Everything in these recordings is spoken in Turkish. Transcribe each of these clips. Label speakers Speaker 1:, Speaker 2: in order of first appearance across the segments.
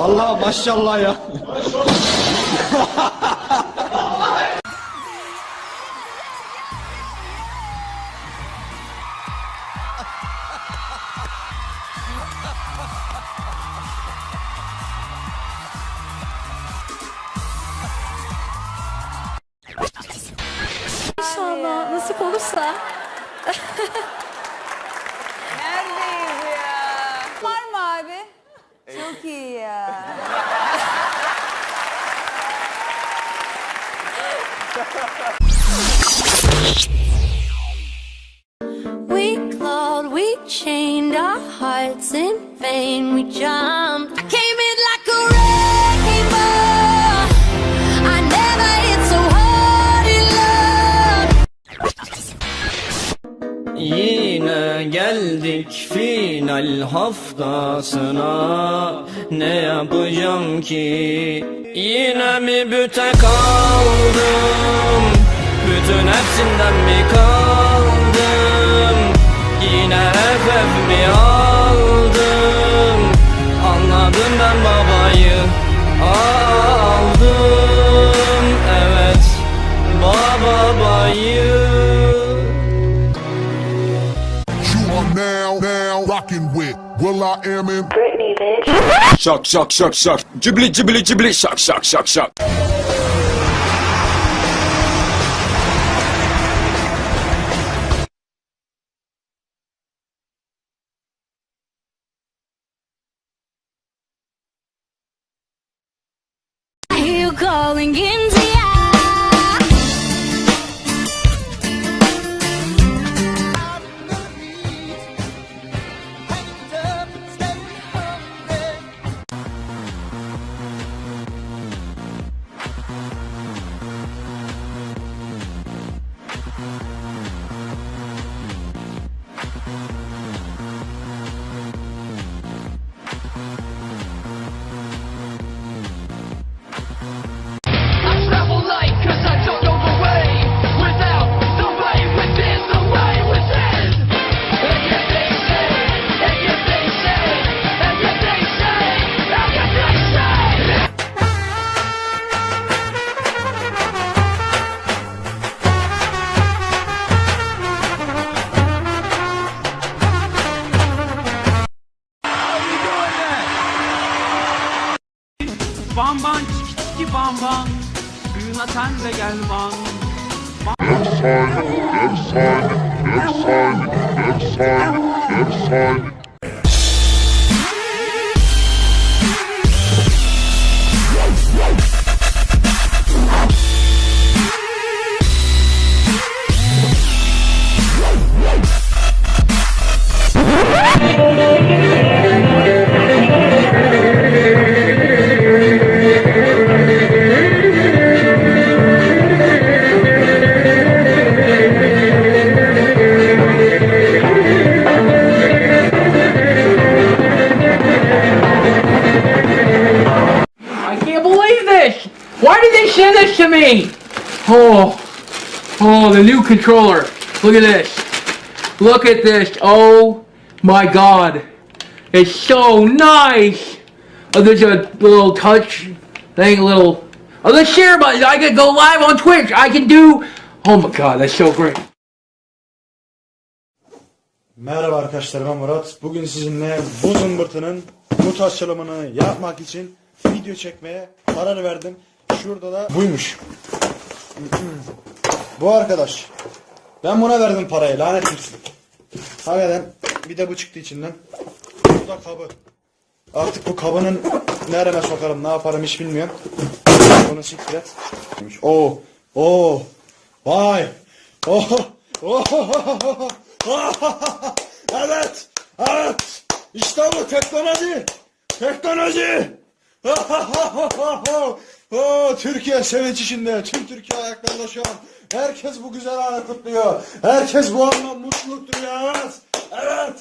Speaker 1: Vallahi maşallah ya.
Speaker 2: İnşallah nasip olursa.
Speaker 3: Çok ya. Uh.
Speaker 2: We clawed, we chained our hearts in vain. We jumped,
Speaker 1: Yine geldik final haftasına. Ne yapacağım ki? Yine mi büte kaldım? Bütün hepsinden mi kaldım? Yine FF mi aldım
Speaker 4: well I am in Britney, bitch.
Speaker 5: Shock, shock, shock, shock. Jibbly, jibbly, jibbly. Shock, shock, shock, shock.
Speaker 2: I calling
Speaker 6: you
Speaker 7: Bam bam çiki çiki bam bam Büyüne sen de gel bam
Speaker 4: Efsane, efsane, efsane, efsane, efsane.
Speaker 7: I send this to me? Oh, oh, the new controller. Look at this. Look at this. Oh my god. It's so nice. Oh, there's a little touch thing, a little. Oh, the share button. I can go live on Twitch. I can do. Oh my god, that's so great.
Speaker 8: Merhaba arkadaşlar ben Murat. Bugün sizinle bu zımbırtının bu açılımını yapmak için video çekmeye karar verdim. Şurada da buymuş. bu arkadaş. Ben buna verdim parayı lanet olsun. Hakikaten bir de bu çıktı içinden. Bu da kabı. Artık bu kabının nereme sokarım ne yaparım hiç bilmiyorum. Bunu siktir et. Oo. Oo. Vay. Oh. Oh. evet. Evet. İşte bu teknoloji. Teknoloji. oh, Türkiye sevinç içinde. Tüm Türkiye ayaklarında şu an. Herkes bu güzel anı kutluyor. Herkes bu anla mutluluk duyuyor. Evet.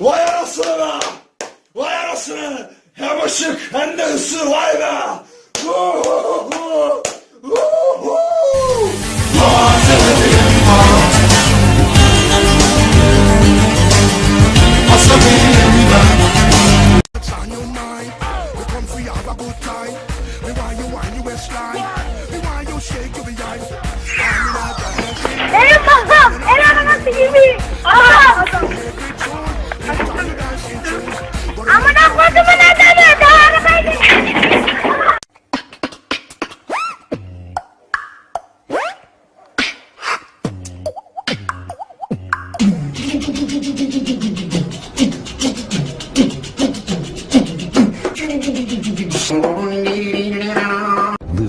Speaker 8: Vay anasını be. Vay anasını. Hem ışık hem de ısı vay be. Vuhuhu.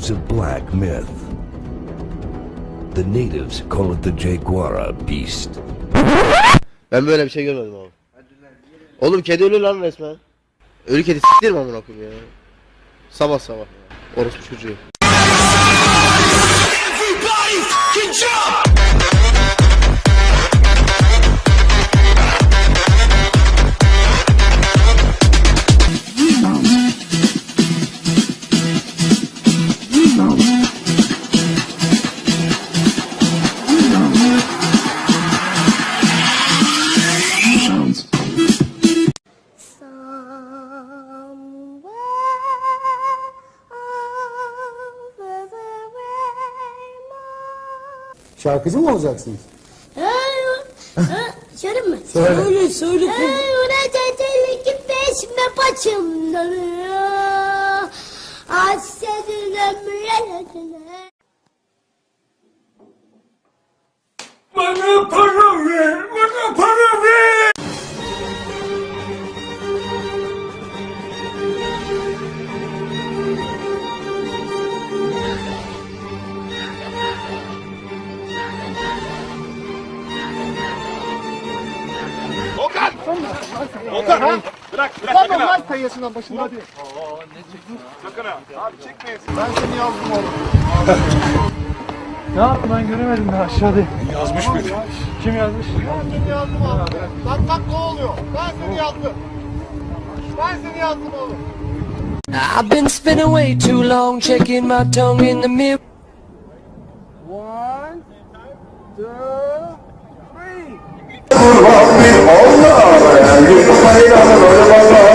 Speaker 9: Lives a black myth. The natives call it the Jaguara beast.
Speaker 10: Ben böyle bir şey görmedim abi. Oğlum kedi ölü lan resmen. Ölü kedi s**tir mi amına koyayım ya? Sabah sabah. Orospu çocuğu.
Speaker 8: Şarkıcı mı olacaksınız?
Speaker 11: Söyle mi? Söyle söyle. Uğraşacak ki peşime paçımdan. Hassetin ömrüne.
Speaker 7: Bana para ver, bana para
Speaker 8: Ne yaptı ben göremedim daha aşağıda. Yazmış mıydı? Kim yazmış? Ben yazdım abi. Bak bak ne oluyor? Ben seni yazdım. Ben seni yazdım oğlum.
Speaker 12: I've been spinning way too long, checking my tongue in the mirror.
Speaker 8: Kurban bir Allah ఎక్కువ పరిణామం రోజులలో